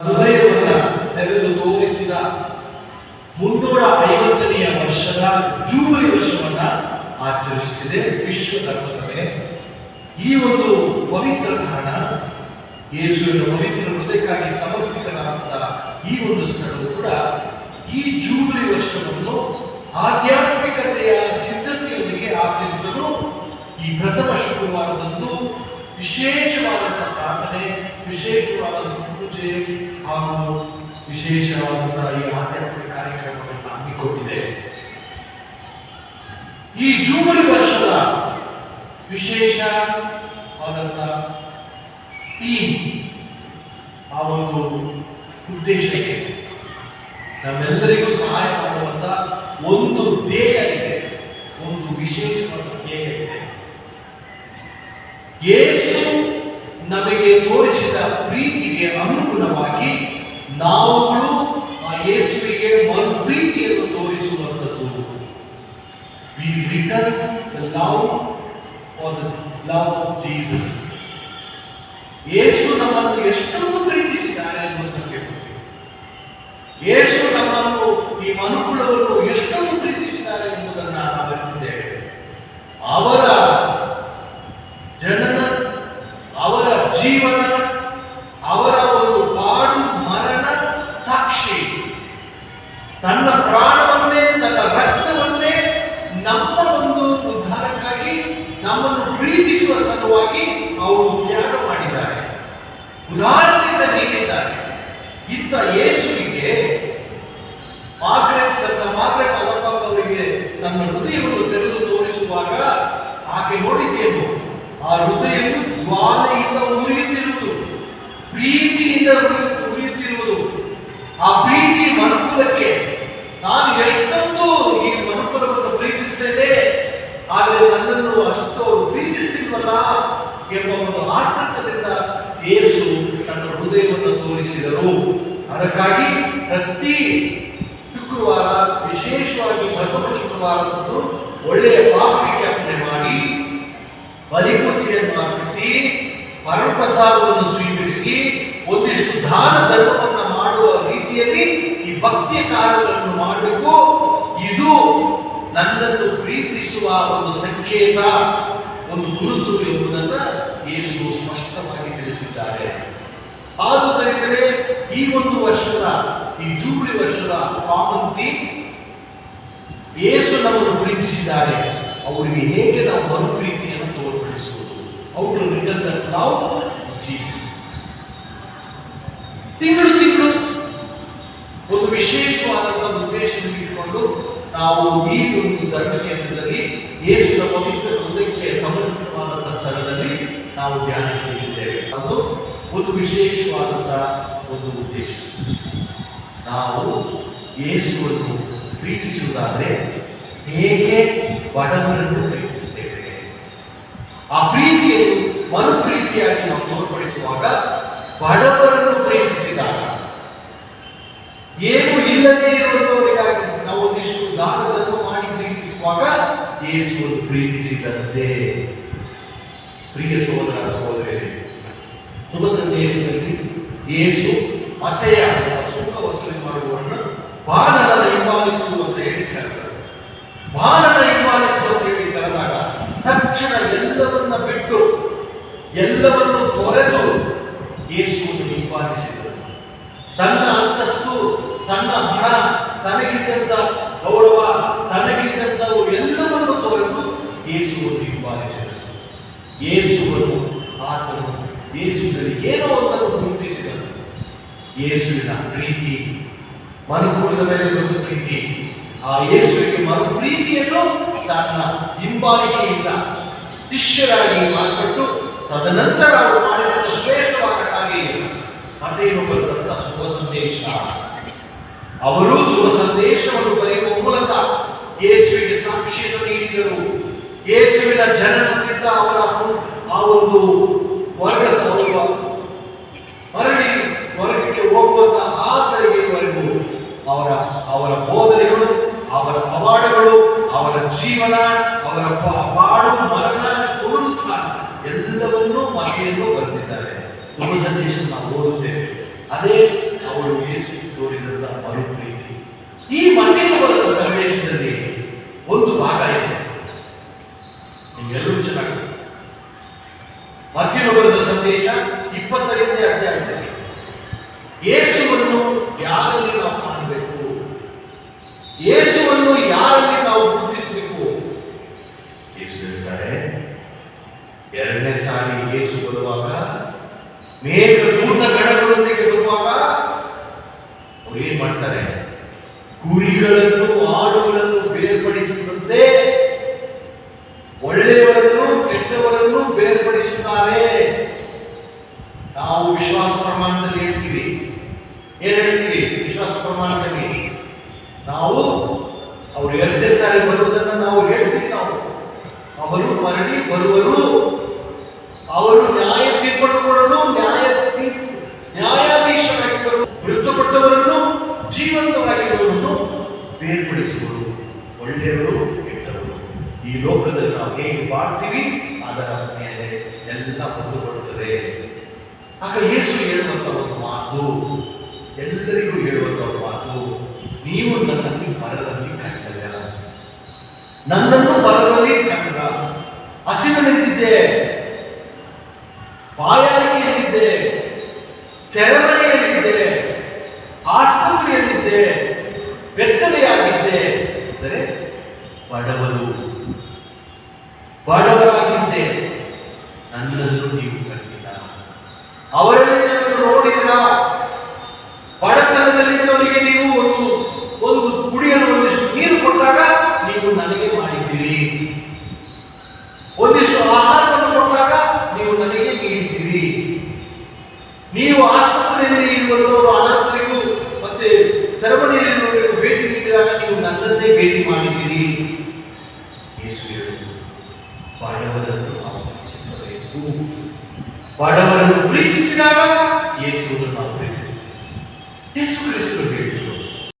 ಹೃದಯವನ್ನ ತೆರೆದು ತೋರಿಸಿದ ಮುನ್ನೂರ ಐವತ್ತನೆಯ ವರ್ಷದ ಜೂಬಿಲಿ ವರ್ಷವನ್ನ ಆಚರಿಸುತ್ತಿದೆ ವಿಶ್ವ ಧರ್ಮಸಭೆ ಈ ಒಂದು ಪವಿತ್ರ ಕಾರಣ, ಯೇಸುವಿನ ಪವಿತ್ರ ಹೃದಯಕ್ಕಾಗಿ ಸಮರ್ಪಿತನಾದ ಈ ಒಂದು ಸ್ಥಳವು ಕೂಡ ಈ ಜೂಬಿಲಿ ವರ್ಷವನ್ನು ಆಧ್ಯಾತ್ಮಿಕತೆಯ ಸಿದ್ಧತೆಯೊಂದಿಗೆ ಆಚರಿಸಲು ಈ ಪ್ರಥಮ ಶುಕ್ರವಾರದಂದು ವಿಶೇಷವಾದಂತಹ ವಿಶೇಷವಾದಂತಹ ಈ ಆಧ್ಯಾತ್ಮಿಕ ಕಾರ್ಯಕ್ರಮಗಳನ್ನು ಹಮ್ಮಿಕೊಂಡಿದೆ. ಈ ಜೂಬಲಿ ವರ್ಷದ ವಿಶೇಷವಾದಂತಹ ಥೀಮ್ ಆ ಒಂದು ಉದ್ದೇಶಕ್ಕೆ ನಮ್ಮೆಲ್ಲರಿಗೂ ಸಹಾಯ ಮಾಡುವಂತ ಒಂದು ಧ್ಯೇಯ ಇದೆ ಒಂದು ವಿಶೇಷವಾದ ಧ್ಯೇಯ ಇದೆ ಯೇಸು ನಮಗೆ ತೋರಿಸಿದ ಪ್ರೀತಿಗೆ ಅನುಗುಣವಾಗಿ ನಾವುಗಳು ಆ ಯೇಸುವಿಗೆ ಮರು ಪ್ರೀತಿಯನ್ನು ತೋರಿಸುವಂಥದ್ದು. We return the love for the love of Jesus Yesu ನಮ್ಮನ್ನು ಎಷ್ಟೊಂದು ಪ್ರೀತಿಸಿದ್ದಾರೆ ಎಂಬುದು ನಮಗೆ ಗೊತ್ತಿದೆ ಯೇಸು ನಮ್ಮನ್ನು ಈ ಮನುಕುಲವನ್ನು ಎಷ್ಟೊಂದು ಪ್ರೀತಿಸಿದ್ದಾರೆ ಎಂಬುದನ್ನು ನಾವು ಅರಿತಿದ್ದೇವೆ ಅವರ ಜನನ ಅವರ ಜೀವನ ಅವರ ಒಂದು ಪಾಡು ಮರಣ ಸಾಕ್ಷಿ ತನ್ನ ಪ್ರಾಣವನ್ನೇ ತನ್ನ ರಕ್ತವನ್ನೇ ನಮ್ಮ ಒಂದು ಉದ್ಧಾರಕ್ಕಾಗಿ ನಮ್ಮನ್ನು ಸಲುವಾಗಿ ಅವರು ಧ್ಯಾನ ಮಾಡಿದ್ದಾರೆ. ಉದಾಹರಣೆಯಿಂದ ನೀಡಿದ್ದಾರೆ. ಇಂಥ ಯೇಸುವಿಗೆ ಮಾರ್ಗ್ರೆಟ್ ಸತ್ತ ಮಾರ್ಗ್ರೆಟ್ ಅಲಬಾಗ್ ಅವರಿಗೆ ತನ್ನ ಹೃದಯವನ್ನು ತೆರೆದು ತೋರಿಸುವಾಗ, ಆಕೆ ನೋಡಿದ್ದೇನು? ಆ ನನ್ನನ್ನು ಅಷ್ಟು ಅವರು ಎಂಬ ಒಂದು ಆತಂಕದಿಂದ ಯೇಸು ತನ್ನ ಹೃದಯವನ್ನು ತೋರಿಸಿದರು. ಅದಕ್ಕಾಗಿ ಪ್ರತಿ ಶುಕ್ರವಾರ ವಿಶೇಷವಾಗಿ ಪ್ರಥಮ ಶುಕ್ರವಾರದಂದು ಒಳ್ಳೆಯ ಪಾಪ ವಿಜ್ಞಾಪನೆ ಮಾಡಿ, ಬಲಿಪೂಜೆಯನ್ನು ಅರ್ಪಿಸಿ ಪರಪ್ರಸಾದವನ್ನು ಸ್ವೀಕರಿಸಿ, ಒಂದಿಷ್ಟು ದಾನ ಧರ್ಮವನ್ನು ಮಾಡುವ ರೀತಿಯಲ್ಲಿ ಈ ಭಕ್ತಿಯ ಕಾರ್ಯಗಳನ್ನು ನನ್ನನ್ನು ಪ್ರೀತಿಸುವ ಒಂದು ಸಂಕೇತ, ಒಂದು ಗುರುತು ಎಂಬುದನ್ನು ಯೇಸು ಸ್ಪಷ್ಟವಾಗಿ ತಿಳಿಸಿದ್ದಾರೆ. ಆದುದರಿಂದಲೇ ಈ ಒಂದು ವರ್ಷದ, ಈ ಜೂಬಿ ವರ್ಷದ ಪಾಮಂತಿ ಯೇಸು ನಮ್ಮನ್ನು ಪ್ರೀತಿಸಿದ್ದಾರೆ. ಅವರಿಗೆ ಹೇಗೆ ನಾವು ಮರುಪ್ರೀತಿಯನ್ನು ತೋರ್ಪಡಿಸುವುದು? ಅವರು ರಿಟರ್ನ್ ದ ಕ್ಲೌಡ್ ತಿಂಗಳು ತಿಂಗಳು, ಒಂದು ವಿಶೇಷವಾದಂತಹ ಉದ್ದೇಶವನ್ನು ಇಟ್ಕೊಂಡು ನಾವು ಈ ಒಂದು ಧರ್ಮ ಕೇಂದ್ರದಲ್ಲಿ ಯೇಸುವಿನ ಪವಿತ್ರ ಹೃದಯಕ್ಕೆ ಸಮರ್ಪಿತವಾದಂತಹ ಸ್ಥಳದಲ್ಲಿ ನಾವು ಧ್ಯಾನಿಸಲಿದ್ದೇವೆ ಅದು ಒಂದು ವಿಶೇಷವಾದಂತಹ ಒಂದು ಉದ್ದೇಶ. ನಾವು ಯೇಸುವನ್ನು ಪ್ರೀತಿಸುವುದಾದರೆ ಹೇಗೆ ಬಡವರನ್ನು ಪ್ರೀತಿಸುತ್ತೇವೆ? ಆ ಪ್ರೀತಿಯನ್ನು ಮರುಪ್ರೀತಿಯಾಗಿ ನಾವು ತೋರ್ಪಡಿಸುವಾಗ ಬಡವರನ್ನು ಪ್ರೀತಿಸಿದಾಗ ಏನು ಇಲ್ಲದೇ ಇರುವಂತವರಿಗಾಗಿ ನಾವು ಒಂದಿಷ್ಟು ದಾನವನ್ನು ಮಾಡಿ ಪ್ರೀತಿಸುವಾಗ ಯೇಸುವನ್ನು ಪ್ರೀತಿಸಿದಂತೆ ಪ್ರಿಯ ಸಹೋದರ ಸಹೋದರಿ ಶುಭ ಸಂದೇಶದಲ್ಲಿ ಯೇಸು ಅತ್ತೆಯ ಸುಖ ವಸೂಲಿ ಮಾಡುವವರನ್ನು ಬಾಣನ ಹಿಂಬಾಲಿಸು ಅಂತ ಹೇಳಿ ಕರೆದರು. ಬಾಣನ ಹಿಂಬಾಲಿಸು ಹೇಳಿ ತಕ್ಷಣ ಎಲ್ಲವನ್ನ ಬಿಟ್ಟು ಎಲ್ಲವನ್ನು ತೊರೆದು ಯೇಸುವನ್ನು ಹಿಂಬಾಲಿಸಿದರು. ತನ್ನ ಅಂತಸ್ತು, ತನ್ನ ಹಣ, ತನಗಿದ್ದಂತ ಗೌರವ ತನಗಿದ್ದಂಥವು ಹಿಂಬಾಲಿಸಿದರು ಯೇಸುವನ್ನು ಆತನು ಯೇಸುವಿನಲ್ಲಿ ಏನೋ ಒಂದನ್ನು ಗುರುತಿಸಿದನು. ಯೇಸುವಿನ ಪ್ರೀತಿ ಮರುಕುಳಿದ ಮೇಲೆ ಒಂದು ಪ್ರೀತಿ, ಆ ಯೇಸುವಿಗೆ ಮರು ಪ್ರೀತಿಯನ್ನು ತನ್ನ ಹಿಂಬಾಲಿಕೆಯಿಂದ ಶಿಷ್ಯರಾಗಿ ಮಾಡಿಬಿಟ್ಟು ತದನಂತರ ಅವರು ಮಾಡಿದಂಥ ಶ್ರೇಷ್ಠವಾದ ಕಾರ್ಯ ಅದೇನು ಬರುವಂತಹ ಶುಭ ಸಂದೇಶ ಅವರು ಶುಭ ಸಂದೇಶವನ್ನು ಬರೆಯುವ ಮೂಲಕ ಯೇಸುವಿಗೆ ಸಾಕ್ಷಿಯನ್ನು ನೀಡಿದರು. ಯೇಸುವಿನ ಜನನದಿಂದ ಅವರ ಆ ಒಂದು ಅವರ ಮರಳಿ ವರ್ಗಕ್ಕೆ ಹೋಗುವಂತಹ ಆ ಅವರ ಅವರ ಬೋಧನೆಗಳು, ಅವರ ಪವಾಡಗಳು ಅವರ ಜೀವನ, ಅವರ ಪಾಡು, ಮರಣ, ಪುನರುತ್ಥಾನ ಎಲ್ಲವನ್ನೂ ಮಹಿಳೆಯನ್ನು ಬರೆದಿದ್ದಾರೆ. ತುಂಬ ಸಂದೇಶ ನಾವು ಓದುತ್ತೇವೆ. ಅದೇ ಅವರು ಯೇಸು ತೋರಿದಂತಹ ಮರುಪ್ರೀತಿ. ಈ ಮತ್ತೇನು ಸಂದೇಶದಲ್ಲಿ ಒಂದು ಭಾಗ ಇದೆ. ನಿಮ್ಗೆಲ್ಲರೂ ಚೆನ್ನಾಗಿ ಬರೆದ ಸಂದೇಶ ಇಪ್ಪತ್ತರಿಂದ ಅಧ್ಯಾಯದಲ್ಲಿ. ಯೇಸುವನ್ನು ಯಾರಲ್ಲಿ ನಾವು ಕಾಣಬೇಕು? ಯೇಸುವನ್ನು ಯಾರಲ್ಲಿ ನಾವು ಗುರುತಿಸಬೇಕು? ಯೇಸು ಹೇಳ್ತಾರೆ ಎರಡನೇ ಸಾರಿ ಯೇಸು ಬರುವಾಗ ಮೇಘ ದೂತ ಗಣಗಳೊಂದಿಗೆ ಬರುವಾಗ ಅವ್ರು ಏನ್ ಮಾಡ್ತಾರೆ? ಕುರಿಗಳನ್ನು ವಿಶ್ವಾಸ ಪ್ರಮಾಣದಲ್ಲಿ ಹೇಳ್ತೀವಿ. ಏನ್ ಹೇಳ್ತೀವಿ? ವಿಶ್ವಾಸ ಪ್ರಮಾಣದಲ್ಲಿ. ನಾವು ಅವರು ಎರಡನೇ ಸಾರಿ ಬರುವುದನ್ನು ನಾವು ಹೇಳ್ತೀವಿ ನಾವು. ಅವರು ಮರಳಿ ಬರುವರು. ಅವರು ನ್ಯಾಯ ತೀರ್ಪನ್ನು ಕೊಡಲು ನ್ಯಾಯ ನ್ಯಾಯಾಧೀಶರಾಗಿರುವರು. ಮೃತಪಟ್ಟವರನ್ನು ಜೀವಂತವಾಗಿರುವವರನ್ನು ಬೇರ್ಪಡಿಸುವರು. ಒಳ್ಳೆಯವರು ಕೆಟ್ಟವರು. ಈ ಲೋಕದಲ್ಲಿ ನಾವು ಹೇಗೆ ಬಾಳ್ತೀವಿ, ಅದರ ಮೇಲೆ ಆಗ ಯೇಸು ಹೇಳುವಂತ ಒಂದು ಮಾತು, ಎಲ್ಲರಿಗೂ ಹೇಳುವಂತ ಒಂದು ಮಾತು, ನೀವು ನನ್ನನ್ನು ಪರದಲ್ಲಿ ಕಂಡರ. ನನ್ನನ್ನು ಪರದಲ್ಲಿ ಕಂಡ ಹಸಿವಿನಲ್ಲಿದ್ದೆ, ಬಾಯಾರಿಕೆಯಲ್ಲಿದ್ದೆ, ಸೆರೆಮನೆಯಲ್ಲಿದ್ದೆ, ಆಸ್ಪತ್ರೆಯಲ್ಲಿದ್ದೆ, ಬೆತ್ತಲೆಯಾಗಿದ್ದೆ ಅಂದರೆ ಬಡವರು. ಬಡವರಾಗಿದ್ದೆ. ನನ್ನನ್ನು ನೀವು ಕಂಡಿಲ್ಲ ಅವರಲ್ಲಿ ನನ್ನನ್ನು ನೋಡಿದಿರ? ಬಡತನದಲ್ಲಿದ್ದವರಿಗೆ ನೀವು ಒಂದು ಒಂದು ಕುಡಿಯಲು ಒಂದಿಷ್ಟು ನೀರು ಕೊಟ್ಟಾಗ ನೀವು ನನಗೆ ಮಾಡಿದ್ದೀರಿ. ಒಂದಿಷ್ಟು ಆಹಾರವನ್ನು ಕೊಟ್ಟಾಗ ನೀವು ನನಗೆ ನೀಡಿದ್ದೀರಿ. ನೀವು ಆಸ್ಪತ್ರೆಯಲ್ಲಿ ಇರುವಂತವರು ಅನಾಥರಿಗೂ ಮತ್ತೆ ಸರಮನೆಯಲ್ಲಿರುವವರಿಗೂ ಭೇಟಿ ನೀಡಿದಾಗ ನೀವು ನನ್ನನ್ನೇ ಭೇಟಿ ಮಾಡಿದ್ದೀರಿ. ಯೇಸು ಹೇಳುವುದು ಬಡವರನ್ನು ನಾವು ಪ್ರೀತಿಸಬೇಕು ಬಡವರನ್ನು ಪ್ರೀತಿಸಿದಾಗ ಯೇಸುವನ್ನು ನಾವು ಪ್ರೀತಿಸ್ತೇವೆ ಯೇಸು ಕ್ರಿಸ್ತರು